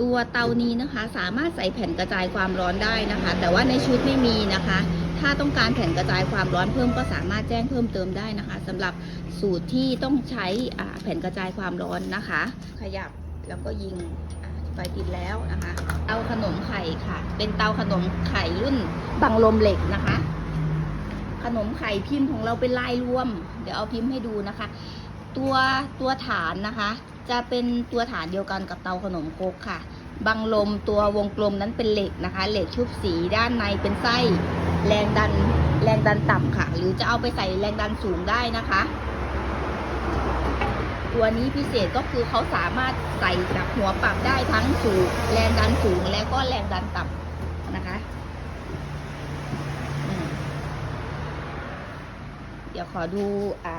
ตัวเตานี้นะคะ สามารถใส่แผ่นกระจายความร้อนได้นะคะ แต่ว่าในชุดไม่มีนะคะ ถ้าต้องการแผ่นกระจายความร้อนเพิ่มก็สามารถแจ้งเพิ่มเติมได้นะคะสำหรับสูตรที่ต้องใช้แผ่นกระจายความร้อนนะคะ ขยับแล้วก็ยิงไฟติดแล้วนะคะเตาขนมไข่ค่ะ เป็นเตาขนมไข่รุ่นบังลมเหล็กนะคะ ขนมไข่พิมพ์ของเราเป็นลายรวม เดี๋ยวเอาพิมพ์ให้ดูนะคะ ตัวตัวฐานนะคะ จะเป็นตัวฐานเดียวกันกับเตาขนมครกค่ะ บังลมตัววงกลมนั้นเป็นเหล็กนะคะ เหล็กชุบสีด้านในเป็นไส้ แรงดันแรงดันต่ำค่ะ หรือจะเอาไปใส่แรงดันสูงได้นะคะ ตัวนี้พิเศษก็คือเขาสามารถใส่กับหัวปรับได้ทั้งสูงแรงดันสูงและก็แรงดันต่ำนะคะเดี๋ยวขอดูอ่า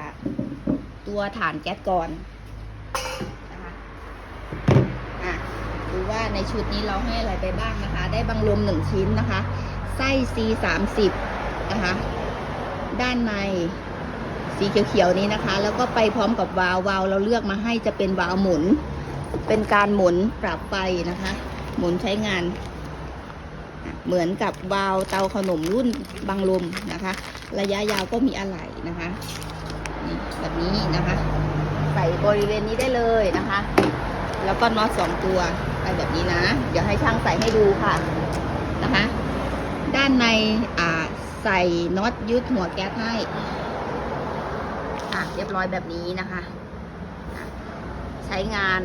ตัวฐานแก๊สก่อน ดูว่าในชุดนี้เราให้อะไรไปบ้างนะคะ ได้บังลมหนึ่งชิ้นนะคะ ไส้ C สามสิบนะคะ ด้านในสีเขียวๆนี้นะคะ แล้วก็ไปพร้อมกับวาล์ววาล์วเราเลือกมาให้จะเป็นวาล์วหมุน เป็นการหมุนปรับไฟนะคะ หมุนใช้งาน เหมือนกับวาล์วเตาขนมรุ่นบังลมนะคะ ระยะยาวก็มีอะไหล่นะคะแบบนี้นะคะ ใส่บริเวณนี้ได้เลยนะคะ แล้วก็น็อตสองตัว ไปแบบนี้นะ เดี๋ยวให้ช่างใส่ให้ดูค่ะนะคะ ด้านในอ่าใส่น็อตยึดหัวแก๊สให้อะเรียบร้อยแบบนี้นะคะอะใช้งาน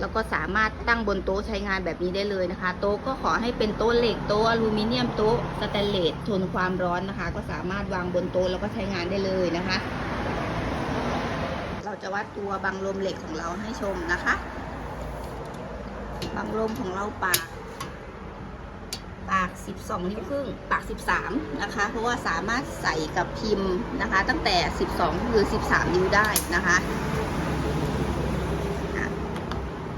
แล้วก็สามารถตั้งบนโต๊ะใช้งานแบบนี้ได้เลยนะคะ โต๊ะก็ขอให้เป็นโต๊ะเหล็กโต๊ะอลูมิเนียมโต๊ะสแตนเลสทนความร้อนนะคะ ก็สามารถวางบนโต๊ะแล้วก็ใช้งานได้เลยนะคะ เราจะวัดตัวบังลมเหล็กของเราให้ชมนะคะ บังลมของเราปาก ปาก 12 นิ้วครึ่ง ปาก 13 นะคะ เพราะว่าสามารถใส่กับพิมพ์นะคะ ตั้งแต่ 12หรือ 13 นิ้วได้นะคะ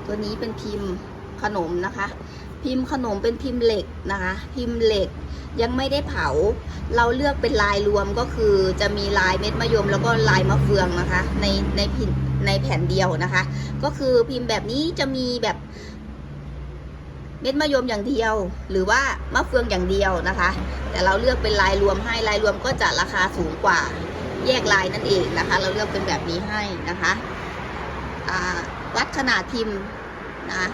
ตัวนี้เป็นพิมพ์ขนมนะคะ พิมพ์ขนมเป็นพิมพ์เหล็กนะคะ พิมพ์เหล็กยังไม่ได้เผา เราเลือกเป็นลายรวมก็คือจะมีลายเม็ดมะยมแล้วก็ลายมะเฟืองนะคะ ในในพิมในแผ่นเดียวนะคะ ก็คือพิมพ์แบบนี้จะมีแบบ เม็ดมะยมอย่างเดียว หรือว่ามะเฟืองอย่างเดียวนะคะ แต่เราเลือกเป็นลายรวมให้ลายรวมก็จะราคาสูงกว่าแยกลายนั่นเองนะคะ เราเลือกเป็นแบบนี้ให้นะคะวัดขนาดพิมพ์นะ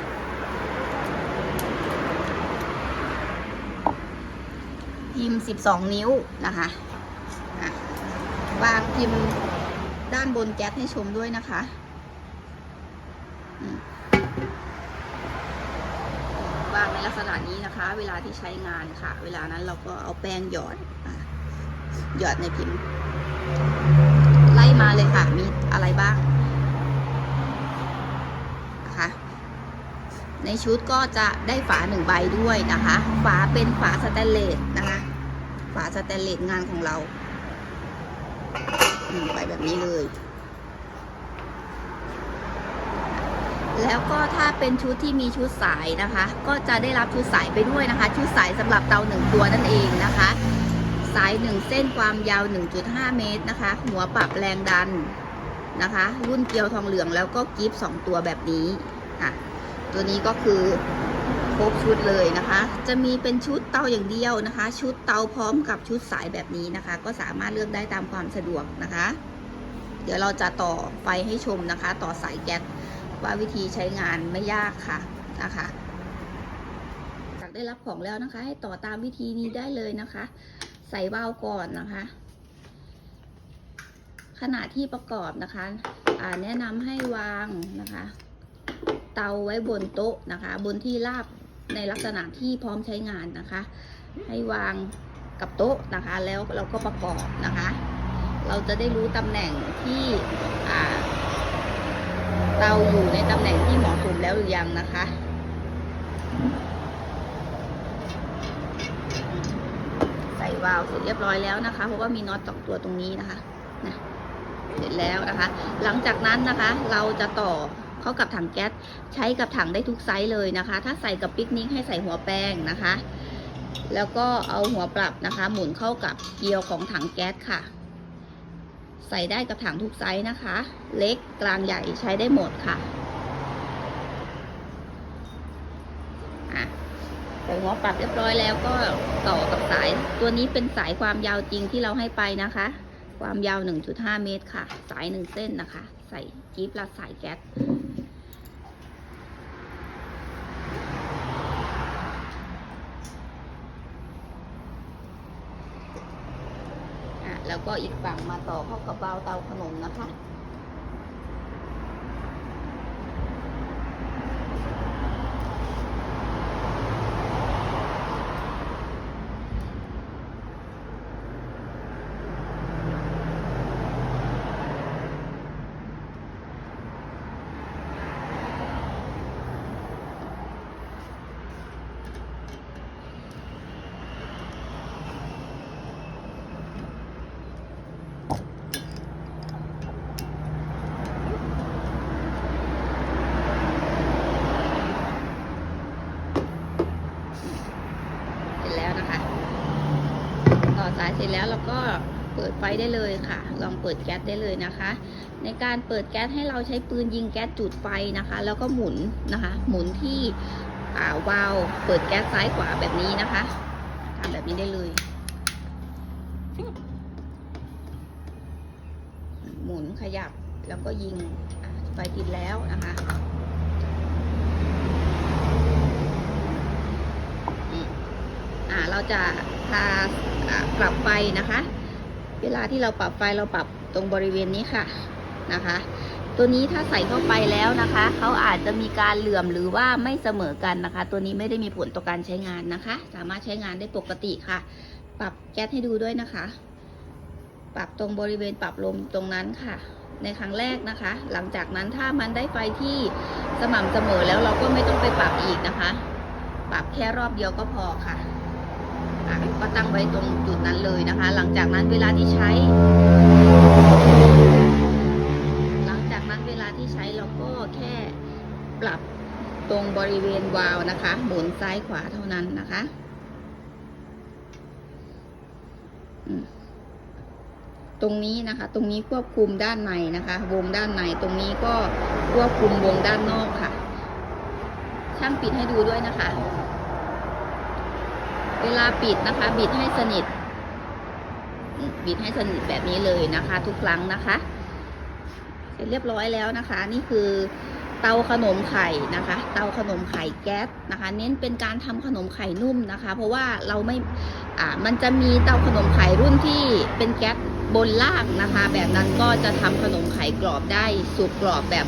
พิมพ์ 12 นิ้วนะคะวางพิมพ์ด้านบนแก๊สให้ชมด้วยนะคะ วางในลักษณะนี้นะคะ เวลาที่ใช้งานค่ะ เวลานั้นเราก็เอาแป้งหยอดอะหยอดในพิมพ์ ไล่มาเลยค่ะ มีอะไรบ้างนะคะในชุดก็จะได้ฝาหนึ่งใบด้วยนะคะ ฝาเป็นฝาสแตนเลสนะคะ ฝาสแตนเลสงานของเราหนึ่งใบแบบนี้เลย แล้วก็ถ้าเป็นชุดที่มีชุดสายนะคะ ก็จะได้รับชุดสายไปด้วยนะคะ ชุดสายสำหรับเตาหนึ่งตัวนั่นเองนะคะ สายหนึ่งเส้นความยาว 1.5 เมตรนะคะ หัวปรับแรงดันนะคะ รุ่นเกลียวทองเหลืองแล้วก็กิฟต์สองตัวแบบนี้อะตัวนี้ก็คือครบชุดเลยนะคะ จะมีเป็นชุดเตาอย่างเดียวนะคะ ชุดเตาพร้อมกับชุดสายแบบนี้นะคะ ก็สามารถเลือกได้ตามความสะดวกนะคะ เดี๋ยวเราจะต่อไฟให้ชมนะคะ ต่อสายแก๊ส ว่าวิธีใช้งานไม่ยากค่ะนะคะจากได้รับของแล้วนะคะ ให้ต่อตามวิธีนี้ได้เลยนะคะ ใส่วาล์วก่อนนะคะ ขณะที่ประกอบนะคะแนะนำให้วางนะคะ เตาไว้บนโต๊ะนะคะ บนที่ราบในลักษณะที่พร้อมใช้งานนะคะ ให้วางกับโต๊ะนะคะ แล้วเราก็ประกอบนะคะ เราจะได้รู้ตำแหน่งที่ เตาอยู่ในตำแหน่งที่เหมาะสมแล้วหรือยังนะคะ ใส่วาล์วเสร็จเรียบร้อยแล้วนะคะ เพราะว่ามีน็อตตอกตัวตรงนี้นะคะนะเสร็จแล้วนะคะ หลังจากนั้นนะคะ เราจะต่อเข้ากับถังแก๊สใช้กับถังได้ทุกไซส์เลยนะคะ ถ้าใส่กับปิกนิกให้ใส่หัวแป้งนะคะ แล้วก็เอาหัวปรับนะคะ หมุนเข้ากับเกลียวของถังแก๊สค่ะ ใส่ได้กับถังทุกไซส์นะคะ เล็กกลางใหญ่ใช้ได้หมดค่ะใส่หัวปรับเรียบร้อยแล้วก็ต่อกับสาย ตัวนี้เป็นสายความยาวจริงที่เราให้ไปนะคะ ความยาว 1.5 เมตรค่ะ สายหนึ่งเส้นนะคะ ใส่จี๊บรัดสายแก๊ส อะแล้ว ก็อีกฝั่งมาต่อเข้ากับเบาเตาขนมนะคะ เสร็จแล้วนะคะ ต่อ สายเสร็จแล้วเราก็เปิดไฟได้เลยค่ะ ลองเปิดแก๊สได้เลยนะคะ ในการเปิดแก๊สให้เราใช้ปืนยิงแก๊สจุดไฟนะคะ แล้วก็หมุนนะคะ หมุนที่าวาล์วเปิดแก๊สซ้ายขวาแบบนี้นะคะทำแบบนี้ได้เลย หมุนขยับแล้วก็ยิงไฟติดแล้วนะคะอืมอ่า เราจะพาอ่าปรับไฟนะคะ เวลาที่เราปรับไฟเราปรับตรงบริเวณนี้ค่ะนะคะ ตัวนี้ถ้าใส่เข้าไปแล้วนะคะเขาอาจจะมีการเหลื่อมหรือว่าไม่เสมอกันนะคะ ตัวนี้ไม่ได้มีผลต่อการใช้งานนะคะ สามารถใช้งานได้ปกติค่ะ ปรับแก๊สให้ดูด้วยนะคะ ปรับตรงบริเวณปรับลมตรงนั้นค่ะในครั้งแรกนะคะ หลังจากนั้นถ้ามันได้ไฟที่สม่ำเสมอแล้วเราก็ไม่ต้องไปปรับอีกนะคะ ปรับแค่รอบเดียวก็พอค่ะ อะก็ตั้งไว้ตรงจุดนั้นเลยนะคะ หลังจากนั้นเวลาที่ใช้ หลังจากนั้นเวลาที่ใช้เราก็แค่ปรับตรงบริเวณวาล์วนะคะ หมุนซ้ายขวาเท่านั้นนะคะตรงนี้นะคะ ตรงนี้ควบคุมด้านในนะคะ วงด้านในตรงนี้ก็ควบคุมวงด้านนอกค่ะ ช่างปิดให้ดูด้วยนะคะ เวลาปิดนะคะ บิดให้สนิท บิดให้สนิทแบบนี้เลยนะคะ ทุกครั้งนะคะ เสร็จเรียบร้อยแล้วนะคะ นี่คือเตาขนมไข่นะคะ เตาขนมไข่แก๊สนะคะ เน้นเป็นการทำขนมไข่นุ่มนะคะ เพราะว่าเราไม่อ่ามันจะมีเตาขนมไข่รุ่นที่เป็นแก๊สบนล่างนะคะ แบบนั้นก็จะทำขนมไข่กรอบได้สุกกรอบแบบ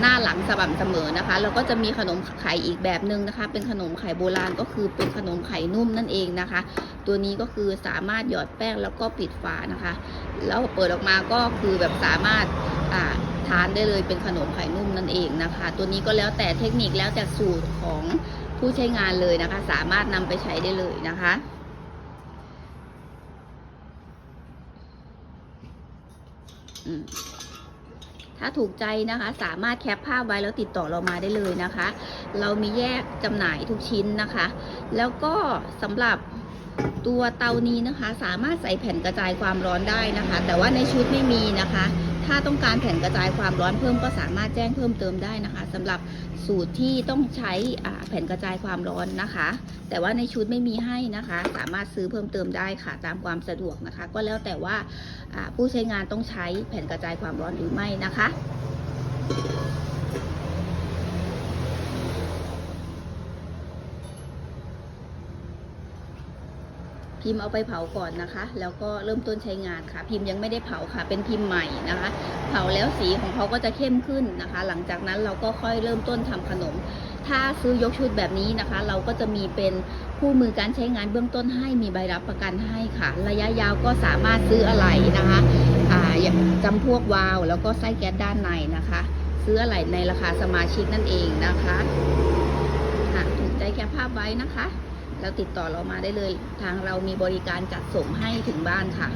หน้าหลังสม่ำเสมอนะคะ แล้วก็จะมีขนมไข่อีกแบบหนึ่งนะคะ เป็นขนมไข่โบราณก็คือเป็นขนมไข่นุ่มนั่นเองนะคะ ตัวนี้ก็คือสามารถหยอดแป้งแล้วก็ปิดฝานะคะ แล้วเปิดออกมาก็คือแบบสามารถอ่าทานได้เลยเป็นขนมไข่นุ่มนั่นเองนะคะ ตัวนี้ก็แล้วแต่เทคนิคแล้วแต่สูตรของผู้ใช้งานเลยนะคะ สามารถนำไปใช้ได้เลยนะคะอืม ถ้าถูกใจนะคะ สามารถแคปภาพไว้แล้วติดต่อเรามาได้เลยนะคะ เรามีแยกจำหน่ายทุกชิ้นนะคะ แล้วก็สำหรับตัวเตานี้นะคะ สามารถใส่แผ่นกระจายความร้อนได้นะคะ แต่ว่าในชุดไม่มีนะคะ ถ้าต้องการแผ่นกระจายความร้อนเพิ่มก็สามารถแจ้งเพิ่มเติมได้นะคะสำหรับสูตรที่ต้องใช้แผ่นกระจายความร้อนนะคะ แต่ว่าในชุดไม่มีให้นะคะ สามารถซื้อเพิ่มเติมได้ค่ะตามความสะดวกนะคะ ก็แล้วแต่ว่าอ่าผู้ใช้งานต้องใช้แผ่นกระจายความร้อนหรือไม่นะคะ พิมพ์เอาไปเผาก่อนนะคะ แล้วก็เริ่มต้นใช้งานค่ะ พิมพ์ยังไม่ได้เผาค่ะ เป็นพิมพ์ใหม่นะคะ เผาแล้วสีของเขาก็จะเข้มขึ้นนะคะ หลังจากนั้นเราก็ค่อยเริ่มต้นทำขนม ถ้าซื้อยกชุดแบบนี้นะคะ เราก็จะมีเป็นคู่มือการใช้งานเบื้องต้นให้มีใบรับประกันให้ค่ะ ระยะยาวก็สามารถซื้ออะไหล่นะคะอ่าอย่างจำพวกวาล์วแล้วก็ไส้แก๊สด้านในนะคะ ซื้ออะไหล่ในราคาสมาชิกนั่นเองนะคะหากถูกใจแคปภาพไว้นะคะ แล้วติดต่อเรามาได้เลย ทางเรามีบริการจัดส่งให้ถึงบ้านค่ะ